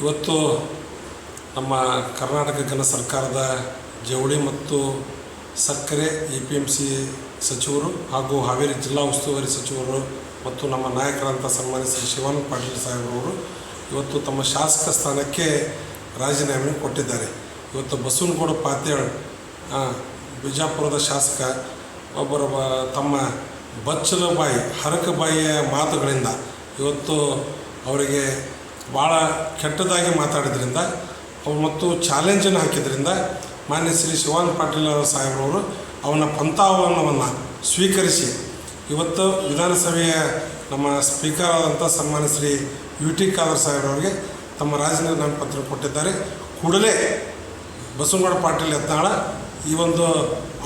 ಇವತ್ತು ನಮ್ಮ ಕರ್ನಾಟಕ ಜನ ಸರ್ಕಾರದ ಜವಳಿ ಮತ್ತು ಸಕ್ಕರೆ ಎ ಪಿ ಎಂ ಸಿ ಸಚಿವರು ಹಾಗೂ ಹಾವೇರಿ ಜಿಲ್ಲಾ ಉಸ್ತುವಾರಿ ಸಚಿವರು ಮತ್ತು ನಮ್ಮ ನಾಯಕರಂಥ ಸನ್ಮಾನ್ಯ ಶ್ರೀ ಶಿವಾನಂದ ಪಾಟೀಲ್ ಸಾಹೇಬ್ರವರು ಇವತ್ತು ತಮ್ಮ ಶಾಸಕ ಸ್ಥಾನಕ್ಕೆ ರಾಜೀನಾಮೆ ಕೊಟ್ಟಿದ್ದಾರೆ. ಇವತ್ತು ಬಸವನಗೌಡ ಪಾತೇಳ್ ಬಿಜಾಪುರದ ಶಾಸಕ, ಒಬ್ಬರ ತಮ್ಮ ಬಚ್ಚಲ ಬಾಯಿ ಹರಕ ಮಾತುಗಳಿಂದ ಇವತ್ತು ಅವರಿಗೆ ಭಾಳ ಕೆಟ್ಟದಾಗಿ ಮಾತಾಡಿದ್ರಿಂದ ಮತ್ತು ಚಾಲೆಂಜನ್ನು ಹಾಕಿದ್ರಿಂದ ಮಾನ್ಯ ಶ್ರೀ ಶಿವಾನಂದ ಪಾಟೀಲ್ ಸಾಹೇಬ್ರವರು ಅವನ ಪಂಥಾಹ್ವಾನವನ್ನು ಸ್ವೀಕರಿಸಿ ಇವತ್ತು ವಿಧಾನಸಭೆಯ ನಮ್ಮ ಸ್ಪೀಕರ್ ಆದಂಥ ಸನ್ಮಾನ್ಯ ಶ್ರೀ ಯು ಟಿ ಖಾದರ್ ಸಾಹೇಬ್ರವರಿಗೆ ತಮ್ಮ ರಾಜೀನಾಮೆ ಪತ್ರ ಕೊಟ್ಟಿದ್ದಾರೆ. ಕೂಡಲೇ ಬಸವನಗೌಡ ಪಾಟೀಲ್ ಯತ್ನಾಳ ಈ ಒಂದು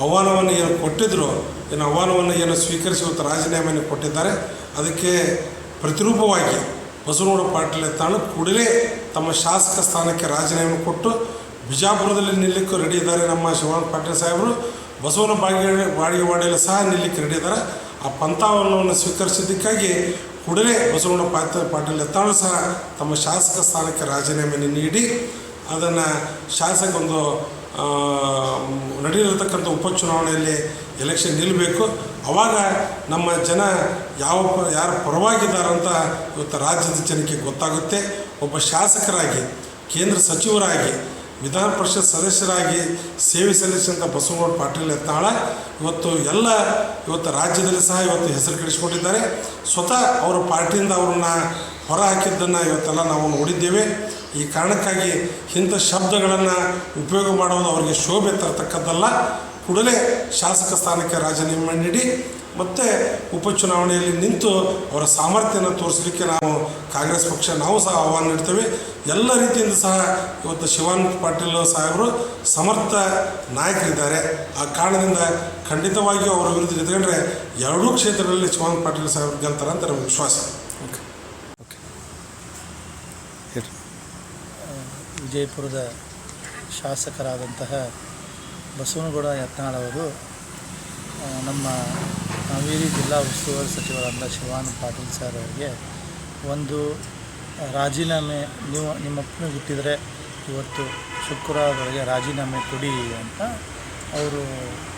ಆಹ್ವಾನವನ್ನು ಏನು ಕೊಟ್ಟಿದ್ರು, ಏನು ಆಹ್ವಾನವನ್ನು ಏನು ಸ್ವೀಕರಿಸಿ ಇವತ್ತು ರಾಜೀನಾಮೆಯನ್ನು ಕೊಟ್ಟಿದ್ದಾರೆ, ಅದಕ್ಕೆ ಪ್ರತಿರೂಪವಾಗಿ ಬಸವನಗೌಡ ಪಾಟೀಲ್ ತಾನು ಕೂಡಲೇ ತಮ್ಮ ಶಾಸಕ ಸ್ಥಾನಕ್ಕೆ ರಾಜೀನಾಮೆ ಕೊಟ್ಟು ಬಿಜಾಪುರದಲ್ಲಿ ನಿಲ್ಲಕ್ಕೆ ರೆಡಿ ಇದ್ದಾರೆ ನಮ್ಮ ಶಿವಾನಂದ ಪಾಟೀಲ್ ಸಾಹೇಬರು. ಬಸವನ ಬಾಗಿ ಬಾಡಿಗೆವಾಡಿಯಲ್ಲಿ ಸಹ ನಿಲ್ಲಕ್ಕೆ ರೆಡಿ ಇದ್ದಾರೆ. ಆ ಪಂಥಾವನವನ್ನು ಸ್ವೀಕರಿಸಿದ್ದಕ್ಕಾಗಿ ಕೂಡಲೇ ಬಸವನಗೌಡ ಪಾಟೀಲ್ ಪಾಟೀಲ್ ತಾನು ಸಹ ತಮ್ಮ ಶಾಸಕ ಸ್ಥಾನಕ್ಕೆ ರಾಜೀನಾಮೆಯನ್ನು ನೀಡಿ ಅದನ್ನು ಶಾಸಕ ಒಂದು ಆ, ನಡೆಯಲಿರ್ತಕ್ಕಂಥ ಉಪಚುನಾವಣೆಯಲ್ಲಿ ಎಲೆಕ್ಷನ್ ನಿಲ್ಲಬೇಕು. ಆವಾಗ ನಮ್ಮ ಜನ ಯಾವ ಯಾರ ಪರವಾಗಿದ್ದಾರಂತ ಇವತ್ತು ರಾಜ್ಯದ ಜನಕ್ಕೆ ಗೊತ್ತಾಗುತ್ತೆ. ಒಬ್ಬ ಶಾಸಕರಾಗಿ, ಕೇಂದ್ರ ಸಚಿವರಾಗಿ, ವಿಧಾನ ಪರಿಷತ್ ಸದಸ್ಯರಾಗಿ ಸೇವೆ ಸಲ್ಲಿಸಿದಂಥ ಬಸವಗೌಡ ಪಾಟೀಲ್ ಯತ್ನಾಳ ಇವತ್ತು ಎಲ್ಲ ಇವತ್ತು ರಾಜ್ಯದಲ್ಲಿ ಸಹ ಇವತ್ತು ಹೆಸರು ಕೆಡಿಸಿಕೊಂಡಿದ್ದಾರೆ. ಸ್ವತಃ ಅವರ ಪಾರ್ಟಿಯಿಂದ ಅವರನ್ನು ಹೊರ ಹಾಕಿದ್ದನ್ನು ಇವತ್ತೆಲ್ಲ ನಾವು ನೋಡಿದ್ದೇವೆ. ಈ ಕಾರಣಕ್ಕಾಗಿ ಇಂಥ ಶಬ್ದಗಳನ್ನು ಉಪಯೋಗ ಮಾಡೋದು ಅವರಿಗೆ ಶೋಭೆ ತರತಕ್ಕದ್ದಲ್ಲ. ಕೂಡಲೇ ಶಾಸಕ ಸ್ಥಾನಕ್ಕೆ ರಾಜೀನಾಮೆ ನೀಡಿ ಮತ್ತು ಉಪಚುನಾವಣೆಯಲ್ಲಿ ನಿಂತು ಅವರ ಸಾಮರ್ಥ್ಯನ ತೋರಿಸಲಿಕ್ಕೆ ನಾವು ಕಾಂಗ್ರೆಸ್ ಪಕ್ಷ ನಾವು ಸಹ ಆಹ್ವಾನ ನೀಡ್ತೇವೆ. ಎಲ್ಲ ರೀತಿಯಿಂದ ಸಹ ಇವತ್ತು ಶಿವಾನಂದ ಪಾಟೀಲ್ ಸಾಹೇಬರು ಸಮರ್ಥ ನಾಯಕರಿದ್ದಾರೆ. ಆ ಕಾರಣದಿಂದ ಖಂಡಿತವಾಗಿಯೂ ಅವರ ವಿರುದ್ಧ ನಿಂತ್ಕೊಂಡ್ರೆ ಎರಡೂ ಕ್ಷೇತ್ರಗಳಲ್ಲಿ ಶಿವಾನಂದ ಪಾಟೀಲ್ ಸಾಹೇಬರು ಗೆಲ್ತಾರೆ ಅಂತ ನಮಗೆ ವಿಶ್ವಾಸ. ಓಕೆ. ಓಕೆ. ವಿಜಯಪುರದ ಶಾಸಕರಾದಂತಹ ಬಸವನಗೌಡ ಯತ್ನಾಳ್ ಅವರು ನಮ್ಮ ಹಾವೇರಿ ಜಿಲ್ಲಾ ಉಸ್ತುವಾರಿ ಸಚಿವರಾದ ಶಿವಾನಂದ ಪಾಟೀಲ್ ಸರ್ ಅವರಿಗೆ ಒಂದು ರಾಜೀನಾಮೆ, ನೀವು ನಿಮ್ಮ ಅಪ್ಪನಿಗೆ ಹುಟ್ಟಿದರೆ ಇವತ್ತು ಶುಕ್ರವಾರದೊಳಗೆ ರಾಜೀನಾಮೆ ಕೊಡಿ ಅಂತ ಅವರು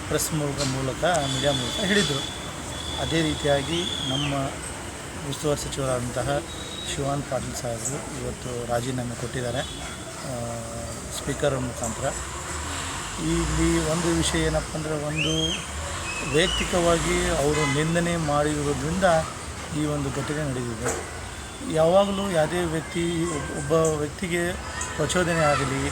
ಪ್ರೆಸ್ ಮೂಲಕ ಮೂಲಕ, ಮೀಡಿಯಾ ಮೂಲಕ ಹೇಳಿದರು. ಅದೇ ರೀತಿಯಾಗಿ ನಮ್ಮ ಉಸ್ತುವಾರಿ ಸಚಿವರಾದಂತಹ ಶಿವಾನ್ ಪಾಟೀಲ್ ಸಾಹೇಬರು ಇವತ್ತು ರಾಜೀನಾಮೆ ಕೊಟ್ಟಿದ್ದಾರೆ ಸ್ಪೀಕರ್ ಮುಖಾಂತರ. ಇಲ್ಲಿ ಒಂದು ವಿಷಯ ಏನಪ್ಪ ಅಂದರೆ ಒಂದು ವೈಯಕ್ತಿಕವಾಗಿ ಅವರು ನಿಂದನೆ ಮಾಡಿರೋದ್ರಿಂದ ಈ ಒಂದು ಘಟನೆ ನಡೆದಿದೆ. ಯಾವಾಗಲೂ ಯಾವುದೇ ವ್ಯಕ್ತಿ ಒಬ್- ಒಬ್ಬ ವ್ಯಕ್ತಿಗೆ ಪ್ರಚೋದನೆ ಆಗಲಿ,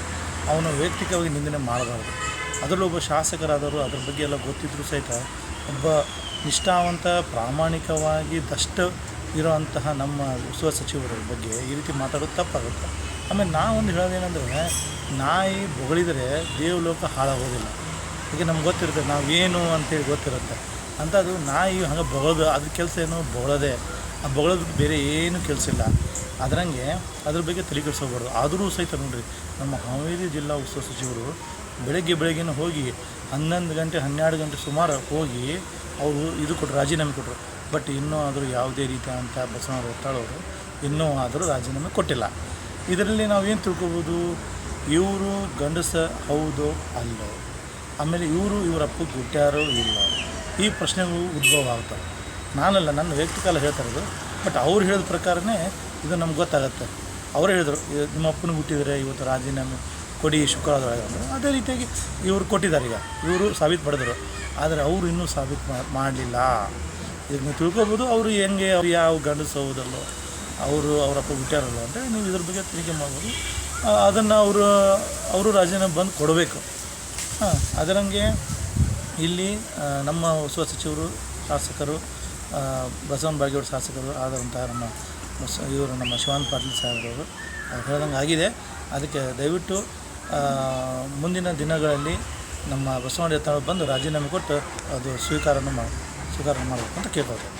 ಅವನು ವೈಯಕ್ತಿಕವಾಗಿ ನಿಂದನೆ ಮಾಡಬಾರ್ದು. ಅದರಲ್ಲೂ ಒಬ್ಬ ಶಾಸಕರಾದವರು ಅದ್ರ ಬಗ್ಗೆ ಎಲ್ಲ ಗೊತ್ತಿದ್ದರೂ ಸಹಿತ ಒಬ್ಬ ನಿಷ್ಠಾವಂತ, ಪ್ರಾಮಾಣಿಕವಾಗಿ ದಷ್ಟ ಇರೋವಂತಹ ನಮ್ಮ ಉತ್ಸವ ಸಚಿವರ ಬಗ್ಗೆ ಈ ರೀತಿ ಮಾತಾಡೋದು ತಪ್ಪಾಗುತ್ತೆ. ಆಮೇಲೆ ನಾ ಒಂದು ಹೇಳೋದೇನಂದ್ರೆ ನಾಯಿ ಬೊಗಳಿದರೆ ದೇವಲೋಕ ಹಾಳಾಗೋದಿಲ್ಲ. ಈಗ ನಮ್ಗೆ ಗೊತ್ತಿರುತ್ತೆ, ನಾವು ಏನು ಅಂತೇಳಿ ಗೊತ್ತಿರುತ್ತೆ. ಅಂತ ಅದು ನಾಯಿ ಹಂಗೆ ಬೊಗಳೋದು, ಅದ್ರ ಕೆಲಸ ಏನು ಬೊಗಳೋದೇ. ಆ ಬೊಗಳೋದು ಬೇರೆ ಏನು ಕೆಲಸ ಇಲ್ಲ. ಅದರಂಗೆ ಅದ್ರ ಬಗ್ಗೆ ತಲೆ ಕೆಡಿಸ್ಕೋಬಾರ್ದು ಆದರೂ ಸಹಿತ ನೋಡ್ರಿ, ನಮ್ಮ ಹಾವೇರಿ ಜಿಲ್ಲಾ ಉಸ್ತುವಾರಿ ಸಚಿವರು ಬೆಳಗ್ಗೆ ಬೆಳಗ್ಗೆನ ಹೋಗಿ ಹನ್ನೊಂದು ಗಂಟೆ, ಹನ್ನೆರಡು ಗಂಟೆ ಸುಮಾರು ಹೋಗಿ ಅವರು ಇದು ಕೊಟ್ಟರು ರಾಜೀನಾಮೆ ಕೊಟ್ಟರು ಬಟ್ ಇನ್ನೂ ಆದರೂ ಯಾವುದೇ ರೀತಿಯಾದಂಥ ಬಸವನಗೌಡ ಒತ್ತಾಳವರು ಇನ್ನೂ ಆದರೂ ರಾಜೀನಾಮೆ ಕೊಟ್ಟಿಲ್ಲ. ಇದರಲ್ಲಿ ನಾವೇನು ತಿಳ್ಕೊಬೋದು? ಇವರು ಗಂಡಸ ಹೌದೋ ಅಲ್ಲೋ? ಆಮೇಲೆ ಇವರು ಇವರ ಅಪ್ಪ ಗುಟ್ಟ್ಯಾರೋ ಇಲ್ಲ? ಈ ಪ್ರಶ್ನೆಗಳು ಉದ್ಭವ ಆಗ್ತವೆ. ನಾನಲ್ಲ, ನನ್ನ ವ್ಯಕ್ತಿಕಾಲ ಹೇಳ್ತಾ ಇರೋದು, ಬಟ್ ಅವ್ರು ಹೇಳಿದ ಪ್ರಕಾರನೇ ಇದು ನಮ್ಗೆ ಗೊತ್ತಾಗತ್ತೆ. ಅವರು ಹೇಳಿದರು "ಇದು ನಿಮ್ಮ ಅಪ್ಪನ ಹುಟ್ಟಿದರೆ ಇವತ್ತು ರಾಜೀನಾಮೆ ಕೊಡಿ ಅಂದರು. ಅದೇ ರೀತಿಯಾಗಿ ಇವರು ಕೊಟ್ಟಿದ್ದಾರೆ ಈಗ. ಇವರು ಸಾಬೀತು ಪಡೆದರು. ಆದರೆ ಅವರು ಇನ್ನೂ ಸಾಬೀತು ಮಾಡಲಿಲ್ಲ. ಈಗ ನೀವು ತಿಳ್ಕೊಬೋದು, ಅವರು ಹೆಂಗೆ, ಅವ್ರು ಯಾವ ಗಂಡಸು ಹೌದಲ್ಲೋ? ಅವರು ಅವರಪ್ಪ ಬಿಟ್ಟಾರಲ್ಲ ಅಂದರೆ ನೀವು ಇದ್ರ ಬಗ್ಗೆ ತನಿಖೆ ಮಾಡ್ಬೋದು. ಅದನ್ನು ಅವರು ಅವರು ರಾಜೀನಾಮೆ ಬಂದು ಕೊಡಬೇಕು. ಹಾಂ ಅದರಂಗೆ ಇಲ್ಲಿ ನಮ್ಮ ಹೊಸ ಸಚಿವರು, ಶಾಸಕರು ಬಸವನ ಬಾಗೇವಾಡ ಶಾಸಕರು ಆದಂತಹ ನಮ್ಮ ಇವರು ನಮ್ಮ ಶಿವಾನಂದ ಪಾಟೀಲ್ ಸಾಹೇಬ್ರವರು ಹೇಳ್ದಂಗೆ ಆಗಿದೆ. ಅದಕ್ಕೆ ದಯವಿಟ್ಟು ಮುಂದಿನ ದಿನಗಳಲ್ಲಿ ನಮ್ಮ ಬಸವಣ್ಣ ಯತ್ನಾಳ್ ಬಂದು ರಾಜೀನಾಮೆ ಕೊಟ್ಟು ಅದು ಸ್ವೀಕಾರನ ಮಾಡಿ ಸ್ವೀಕಾರ ಮಾಡಬೇಕು ಅಂತ ಕೇಳ್ಕೊಳ್ತೇವೆ